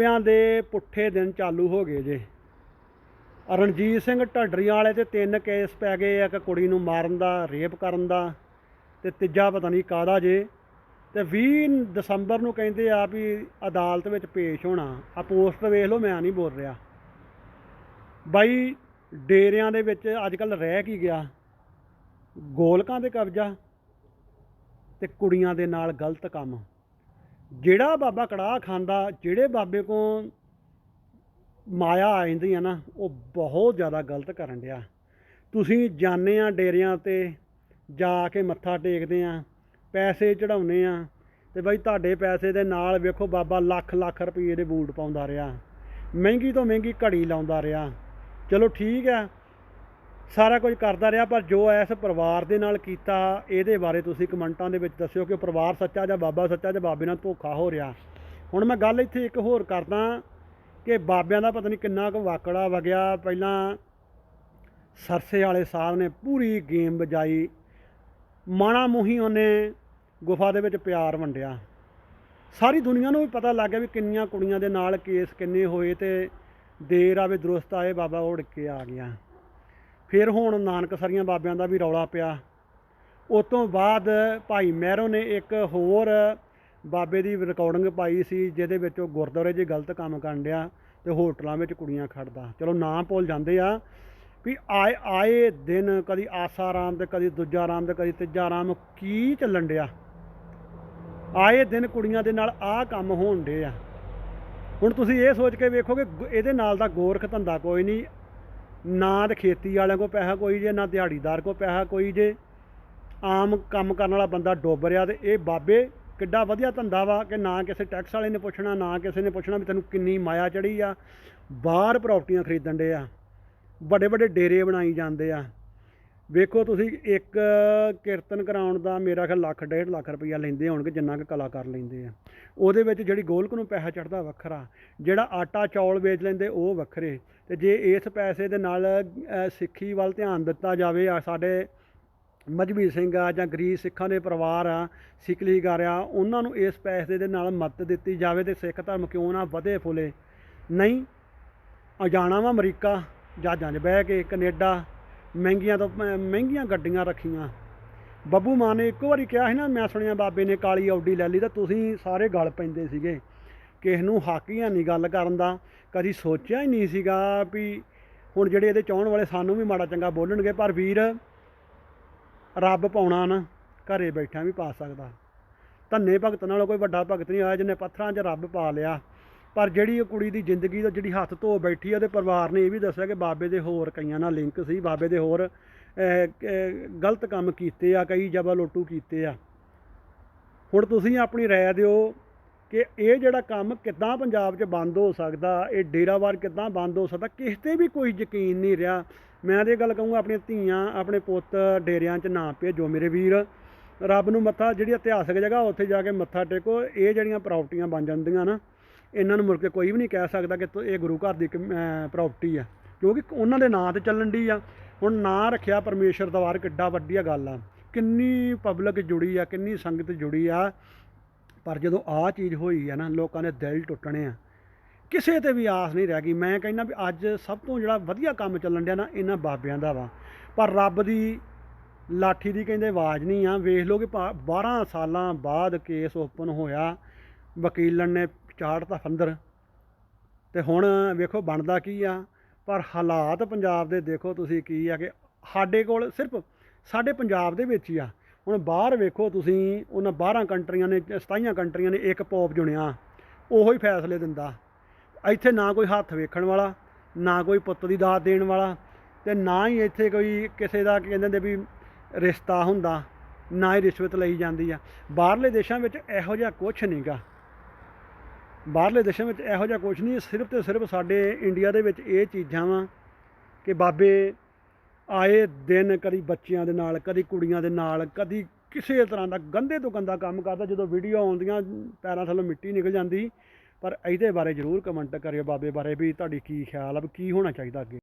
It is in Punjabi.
ਬਾਬਿਆਂ ਦੇ ਪੁੱਠੇ ਦਿਨ ਚਾਲੂ ਹੋ ਗਏ ਜੇ। ਰਣਜੀਤ ਸਿੰਘ ਢੱਡਰੀਆਂ ਵਾਲੇ ਤੇ ਤਿੰਨ ਕੇਸ ਪੈ ਗਏ ਆ ਇੱਕ ਕੁੜੀ ਨੂੰ ਮਾਰਨ ਦਾ, ਰੇਪ ਕਰਨ ਦਾ ਤੇ ਤੀਜਾ ਪਤਾ ਨਹੀਂ ਕਾਦਾ ਜੇ। ਤੇ 20 ਦਸੰਬਰ ਨੂੰ ਕਹਿੰਦੇ ਆ ਵੀ ਅਦਾਲਤ ਵਿੱਚ ਪੇਸ਼ ਹੋਣਾ। ਆ ਪੋਸਟ ਵੇਖ ਲਓ, ਮੈਂ ਨਹੀਂ ਬੋਲ ਰਿਹਾ। ਬਾਈ, ਡੇਰਿਆਂ ਦੇ ਵਿੱਚ ਅੱਜ ਕੱਲ ਰਹਿ ਕੀ ਗਿਆ? ਗੋਲਕਾਂ ਦੇ ਕਬਜ਼ਾ ਤੇ ਕੁੜੀਆਂ ਦੇ ਨਾਲ ਗਲਤ ਕੰਮ। ਜਿਹੜਾ ਬਾਬਾ ਕੜਾਹ ਖਾਂਦਾ, ਜਿਹੜੇ ਬਾਬੇ ਕੋ ਮਾਇਆ ਆ ਜਾਂਦੀ ਆ ਨਾ, ਉਹ ਬਹੁਤ ਜ਼ਿਆਦਾ ਗਲਤ ਕਰਨ ਡਿਆ। ਤੁਸੀਂ ਜਾਣੇ ਆ ਡੇਰਿਆਂ ਤੇ, ਜਾ ਕੇ ਮੱਥਾ ਟੇਕਦੇ ਆ, ਪੈਸੇ ਚੜਾਉਨੇ ਆ, ਤੇ ਬਾਈ ਤੁਹਾਡੇ ਪੈਸੇ ਦੇ ਨਾਲ ਵੇਖੋ ਬਾਬਾ ਲੱਖ ਲੱਖ ਰੁਪਏ ਦੇ ਬੂਟ ਪਾਉਂਦਾ ਰਿਹਾ। ਮਹਿੰਗੀ ਤੋਂ ਮਹਿੰਗੀ ਘੜੀ ਲਾਉਂਦਾ ਰਿਹਾ। ਚਲੋ ਠੀਕ ਆ ਸਾਰਾ ਕੁਝ ਕਰਦਾ ਰਿਹਾ, ਪਰ ਜੋ ਇਸ ਪਰਿਵਾਰ ਦੇ ਨਾਲ ਕੀਤਾ, ਇਹਦੇ ਬਾਰੇ ਤੁਸੀਂ ਕਮੈਂਟਾਂ ਦੇ ਵਿੱਚ ਦੱਸਿਓ ਕਿ ਪਰਿਵਾਰ ਸੱਚਾ ਜਾਂ ਬਾਬਾ ਸੱਚਾ ਜਾਂ ਬਾਬੇ ਨਾਲ ਧੋਖਾ ਹੋ ਰਿਹਾ। ਹੁਣ ਮੈਂ ਗੱਲ ਇੱਥੇ ਇੱਕ ਹੋਰ ਕਰਦਾ ਕਿ ਬਾਬਿਆਂ ਦਾ ਪਤਾ ਨਹੀਂ ਕਿੰਨਾ ਕੁ ਵਾਕੜਾ ਵਗਿਆ। ਪਹਿਲਾਂ ਸਰਸੇ ਵਾਲੇ ਸਾਹਿਬ ਨੇ ਪੂਰੀ ਗੇਮ ਵਜਾਈ। ਮਾਣਾ ਮੂਹੀ ਉਹਨੇ ਗੁਫਾ ਦੇ ਵਿੱਚ ਪਿਆਰ ਵੰਡਿਆ। ਸਾਰੀ ਦੁਨੀਆ ਨੂੰ ਵੀ ਪਤਾ ਲੱਗ ਗਿਆ ਵੀ ਕਿੰਨੀਆਂ ਕੁੜੀਆਂ ਦੇ ਨਾਲ ਕੇਸ ਕਿੰਨੇ ਹੋਏ ਤੇ ਦੇਰ ਆਵੇ, ਦਰੁਸਤ ਆਏ, ਬਾਬਾ ਉੜ ਕੇ ਆ ਗਿਆ। ਫਿਰ ਹੁਣ ਨਾਨਕ ਨਾਨਕਸਰੀਆਂ ਬਾਬਿਆਂ ਦਾ ਵੀ ਰੌਲਾ ਪਿਆ। ਉਸ ਤੋਂ ਬਾਅਦ ਭਾਈ ਮਹਿਰੋ ਨੇ ਇੱਕ ਹੋਰ ਬਾਬੇ ਦੀ ਰਿਕਾਰਡਿੰਗ ਪਾਈ ਸੀ, ਜਿਹਦੇ ਵਿੱਚ ਉਹ ਗੁਰਦੁਆਰੇ 'ਚ ਗਲਤ ਕੰਮ ਕਰਨ ਡਿਆ ਤੇ ਹੋਟਲਾਂ ਵਿੱਚ ਕੁੜੀਆਂ ਖੜਦਾ। ਚਲੋ ਨਾਂ ਭੁੱਲ ਜਾਂਦੇ ਆ ਵੀ ਆਏ ਆਏ ਦਿਨ ਕਦੀ ਆਸਾ ਰਾਮ ਤੇ ਕਦੀ ਦੂਜਾ ਰਾਮ ਤੇ ਕਦੀ ਤੀਜਾ ਰਾਮ ਕੀ ਚੱਲਣ ਡਿਆ? ਆਏ ਦਿਨ ਕੁੜੀਆਂ ਦੇ ਨਾਲ ਆਹ ਕੰਮ ਹੋਣ ਡੇ ਆ। ਹੁਣ ਤੁਸੀਂ ਇਹ ਸੋਚ ਕੇ ਵੇਖੋ ਕਿ ਗ- ਇਹਦੇ ਨਾਲ ਦਾ ਗੋਰਖ ਧੰਦਾ ਕੋਈ ਨਹੀਂ। ਨਾ ਤੇ ਖੇਤੀ ਵਾਲਿਆਂ ਕੋਲ ਪੈਸਾ ਕੋਈ ਜੇ, ਨਾ ਦਿਹਾੜੀਦਾਰ ਕੋਲ ਪੈਸਾ ਕੋਈ ਜੇ। ਆਮ ਕੰਮ ਕਰਨ ਵਾਲਾ ਬੰਦਾ ਡੁੱਬ ਰਿਹਾ ਤੇ ਇਹ ਬਾਬੇ ਕਿੱਡਾ ਵਧੀਆ ਧੰਦਾ ਵਾ ਕਿ ਨਾ ਕਿਸੇ ਟੈਕਸ ਵਾਲੇ ਨੇ ਪੁੱਛਣਾ, ਨਾ ਕਿਸੇ ਨੇ ਪੁੱਛਣਾ ਵੀ ਤੈਨੂੰ ਕਿੰਨੀ ਮਾਇਆ ਚੜੀ ਆ। ਬਾਹਰ ਪ੍ਰਾਪਰਟੀਆਂ ਖਰੀਦਣ ਦੇ ਆ। ਵੱਡੇ ਵੱਡੇ ਡੇਰੇ ਬਣਾਈ ਜਾਂਦੇ ਆ। ਵੇਖੋ ਤੁਸੀਂ, ਇੱਕ ਕੀਰਤਨ ਕਰਾਉਣ ਦਾ ਮੇਰਾ ਖਿਆਲ ਲੱਖ, ਡੇਢ ਲੱਖ ਰੁਪਈਆ ਲੈਂਦੇ ਹੋਣਗੇ, ਜਿੰਨਾ ਕੁ ਕਲਾਕਾਰ ਲੈਂਦੇ ਆ। ਉਹਦੇ ਵਿੱਚ ਜਿਹੜੀ ਗੋਲਕ ਨੂੰ ਪੈਸਾ ਚੜਦਾ ਵੱਖਰਾ, ਜਿਹੜਾ ਆਟਾ ਚੌਲ ਵੇਚ ਲੈਂਦੇ, ਉਹ ਵੱਖਰੇ। ਤੇ ਜੇ ਇਸ ਪੈਸੇ ਦੇ ਨਾਲ ਸਿੱਖੀ ਵੱਲ ਧਿਆਨ ਦਿੱਤਾ ਜਾਵੇ, ਆ ਸਾਡੇ ਮਜਬੀ ਸਿੰਘ ਆ ਜਾਂ ਗਰੀਬ ਸਿੱਖਾਂ ਦੇ ਪਰਿਵਾਰ ਆ ਸਿੱਖਲੀਗਰ ਆ, ਉਹਨਾਂ ਨੂੰ ਇਸ ਪੈਸੇ ਦੇ ਨਾਲ ਮਦਦ ਦਿੱਤੀ ਜਾਵੇ ਤੇ ਸਿੱਖ ਧਰਮ ਕਿਉਂ ਨਾ ਵਧੇ ਫੁੱਲੇ। ਨਹੀਂ ਆ ਜਾਣਾ ਵਾ ਅਮਰੀਕਾ, ਜਹਾਜ਼ਾਂ 'ਚ ਬਹਿ ਕੇ ਕੈਨੇਡਾ ਮਹਿੰਗੀਆਂ ਤੋਂ ਮ- ਮਹਿੰਗੀਆਂ ਗੱਡੀਆਂ ਰੱਖੀਆਂ। ਬੱਬੂ ਮਾਨ ਨੇ ਇੱਕੋ ਵਾਰੀ ਕਿਹਾ ਸੀ ਨਾ, ਮੈਂ ਸੁਣਿਆ ਬਾਬੇ ਨੇ ਕਾਲੀ ਆਉਡੀ ਲੈ ਲਈ, ਤਾਂ ਤੁਸੀਂ ਸਾਰੇ ਗਲ ਪੈਂਦੇ ਸੀਗੇ। ਕਿਸ ਨੂੰ ਹੱਕ ਹੀ ਨਹੀਂ ਗੱਲ ਕਰਨ ਦਾ। ਕਦੀ ਸੋਚਿਆ ਹੀ ਨਹੀਂ ਸੀਗਾ ਵੀ ਹੁਣ ਜਿਹੜੇ ਇਹਦੇ ਚਾਹਣ ਵਾਲੇ ਸਾਨੂੰ ਵੀ ਮਾੜਾ ਚੰਗਾ ਬੋਲਣਗੇ, ਪਰ ਵੀਰ ਰੱਬ ਪਾਉਣਾ ਨਾ, ਘਰੇ ਬੈਠਿਆਂ ਵੀ ਪਾ ਸਕਦਾ। ਧੰਨੇ ਭਗਤ ਨਾਲੋਂ ਕੋਈ ਵੱਡਾ ਭਗਤ ਨਹੀਂ ਹੋਇਆ, ਜਿਹਨੇ ਪੱਥਰਾਂ 'ਚ ਰੱਬ ਪਾ ਲਿਆ। ਪਰ ਜਿਹੜੀ ਉਹ ਕੁੜੀ ਦੀ ਜ਼ਿੰਦਗੀ ਦਾ ਜਿਹੜੀ ਹੱਥ ਧੋ ਬੈਠੀ ਆ ਉਹਦੇ ਪਰਿਵਾਰ ਨੇ ਇਹ ਵੀ ਦੱਸਿਆ ਕਿ ਬਾਬੇ ਦੇ ਹੋਰ ਕਈਆਂ ਨਾਲ ਲਿੰਕ ਸੀ, ਬਾਬੇ ਦੇ ਹੋਰ ਗਲਤ ਕੰਮ ਕੀਤੇ ਆ, ਕਈ ਜਬਾ ਲੋਟੂ ਕੀਤੇ ਆ। ਹੁਣ ਤੁਸੀਂ ਆਪਣੀ ਰਾਏ ਦਿਓ ਕਿ ਇਹ ਜਿਹੜਾ ਕੰਮ ਕਿੱਦਾਂ ਪੰਜਾਬ 'ਚ ਬੰਦ ਹੋ ਸਕਦਾ, ਇਹ ਡੇਰਾਵਾਰ ਕਿੱਦਾਂ ਬੰਦ ਹੋ ਸਕਦਾ ਕਿਸੇ ਤੇ ਵੀ ਕੋਈ ਯਕੀਨ ਨਹੀਂ ਰਿਹਾ। ਮੈਂ ਤੇ ਇਹ ਗੱਲ ਕਹੂੰਗਾ, ਆਪਣੀਆਂ ਧੀਆਂ, ਆਪਣੇ ਪੁੱਤ ਡੇਰਿਆਂ 'ਚ ਨਾ ਭੇਜੋ ਮੇਰੇ ਵੀਰ। ਰੱਬ ਨੂੰ ਮੱਥਾ, ਜਿਹੜੀ ਇਤਿਹਾਸਕ ਜਗ੍ਹਾ ਉੱਥੇ ਜਾ ਕੇ ਮੱਥਾ ਟੇਕੋ, ਇਹ ਜਿਹੜੀਆਂ ਪ੍ਰਾਪਰਟੀਆਂ ਬਣ ਜਾਂਦੀਆਂ ਨਾ ਇਹਨਾਂ ਨੂੰ ਮੁੜ ਕੇ ਕੋਈ ਵੀ ਨਹੀਂ ਕਹਿ ਸਕਦਾ ਕਿ ਇਹ ਗੁਰੂ ਘਰ ਦੀ ਪ੍ਰਾਪਰਟੀ ਆ। ਕਿਉਂਕਿ ਉਹਨਾਂ ਦੇ ਨਾਂ ਤੇ ਚੱਲਣ ਦੀ ਆ। ਹੁਣ ਨਾਂ ਰੱਖਿਆ ਪਰਮੇਸ਼ਰ ਦਾ ਵਾਰ, ਕਿੱਡਾ ਵੱਡੀਆ ਗੱਲ ਆ। ਕਿੰਨੀ ਪਬਲਿਕ ਜੁੜੀ ਆ, ਕਿੰਨੀ ਸੰਗਤ ਜੁੜੀ ਆ। ਪਰ ਜਦੋਂ ਆਹ ਚੀਜ਼ ਹੋਈ ਆ ਨਾ, ਲੋਕਾਂ ਦੇ ਦਿਲ ਟੁੱਟਣੇ ਆ। ਕਿਸੇ ਤੇ ਵੀ ਆਸ ਨਹੀਂ ਰਹਿ ਗਈ। ਮੈਂ ਕਹਿੰਦਾ ਵੀ ਅੱਜ ਸਭ ਤੋਂ ਜਿਹੜਾ ਵਧੀਆ ਕੰਮ ਚੱਲਣ ਡਿਆ ਨਾ, ਇਹਨਾਂ ਬਾਬਿਆਂ ਦਾ ਵਾ। ਪਰ ਰੱਬ ਦੀ ਲਾਠੀ ਦੀ ਕਹਿੰਦੇ ਆਵਾਜ਼ ਨਹੀਂ ਆ। ਵੇਖ ਲਓ ਕਿ ਭਾ- 12 ਸਾਲਾਂ ਬਾਅਦ ਕੇਸ ਓਪਨ ਹੋਇਆ। ਵਕੀਲਣ ਨੇ ਚਾੜਤਾ ਫੰਦਰ ਤੇ ਹੁਣ ਵੇਖੋ ਬਣਦਾ ਕੀ ਆ, ਪਰ ਹਾਲਾਤ ਪੰਜਾਬ ਦੇ ਦੇਖੋ ਤੁਸੀਂ ਕੀ ਆ ਕਿ ਸਾਡੇ ਕੋਲ ਸਿਰਫ ਸਾਡੇ ਪੰਜਾਬ ਦੇ ਵਿੱਚ ਹੀ ਆ। ਹੁਣ ਬਾਹਰ ਵੇਖੋ ਤੁਸੀਂ, ਉਹਨਾਂ 12 ਕੰਟਰੀਆਂ ਨੇ 27 ਕੰਟਰੀਆਂ ਨੇ ਇੱਕ ਪੋਪ ਚੁਣਿਆ, ਉਹੋ ਹੀ ਫੈਸਲੇ ਦਿੰਦਾ। ਇੱਥੇ ਨਾ ਕੋਈ ਹੱਥ ਵੇਖਣ ਵਾਲਾ, ਨਾ ਕੋਈ ਪੁੱਤ ਦੀ ਦਾਤ ਦੇਣ ਵਾਲਾ, ਤੇ ਨਾ ਹੀ ਇੱਥੇ ਕੋਈ ਕਿਸੇ ਦਾ ਕਹਿੰਦੇ ਨੇ ਵੀ ਰਿਸ਼ਤਾ ਹੁੰਦਾ, ਨਾ ਹੀ ਰਿਸ਼ਵਤ ਲਈ ਜਾਂਦੀ ਆ। ਬਾਹਰਲੇ ਦੇਸ਼ਾਂ ਵਿੱਚ ਇਹੋ ਜਿਹਾ ਕੁਝ ਨਹੀਂਗਾ ਬਾਹਰਲੇ ਦੇਸ਼ਾਂ ਵਿੱਚ ਇਹੋ ਜਿਹਾ ਕੁਝ ਨਹੀਂ, ਸਿਰਫ ਤੇ ਸਿਰਫ ਸਾਡੇ ਇੰਡੀਆ ਦੇ ਵਿੱਚ ਇਹ ਚੀਜ਼ਾਂ ਵਾ ਕਿ ਬਾਬੇ ਆਏ ਦਿਨ ਕਦੀ ਬੱਚਿਆਂ ਦੇ ਨਾਲ, ਕਦੀ ਕੁੜੀਆਂ ਦੇ ਨਾਲ, ਕਦੀ ਕਿਸੇ ਤਰ੍ਹਾਂ ਦਾ ਗੰਦੇ ਤੋਂ ਗੰਦਾ ਕੰਮ ਕਰਦਾ, ਜਦੋਂ ਵੀਡੀਓ ਆਉਂਦੀਆਂ, ਪੈਰਾਂ ਥੱਲੋਂ ਮਿੱਟੀ ਨਿਕਲ ਜਾਂਦੀ। ਪਰ ਇਹਦੇ ਬਾਰੇ ਜ਼ਰੂਰ ਕਮੈਂਟ ਕਰਿਓ ਬਾਬੇ ਬਾਰੇ ਵੀ ਤੁਹਾਡੀ ਕੀ ਖਿਆਲ ਆ, ਵੀ ਕੀ ਹੋਣਾ ਚਾਹੀਦਾ ਅੱਗੇ?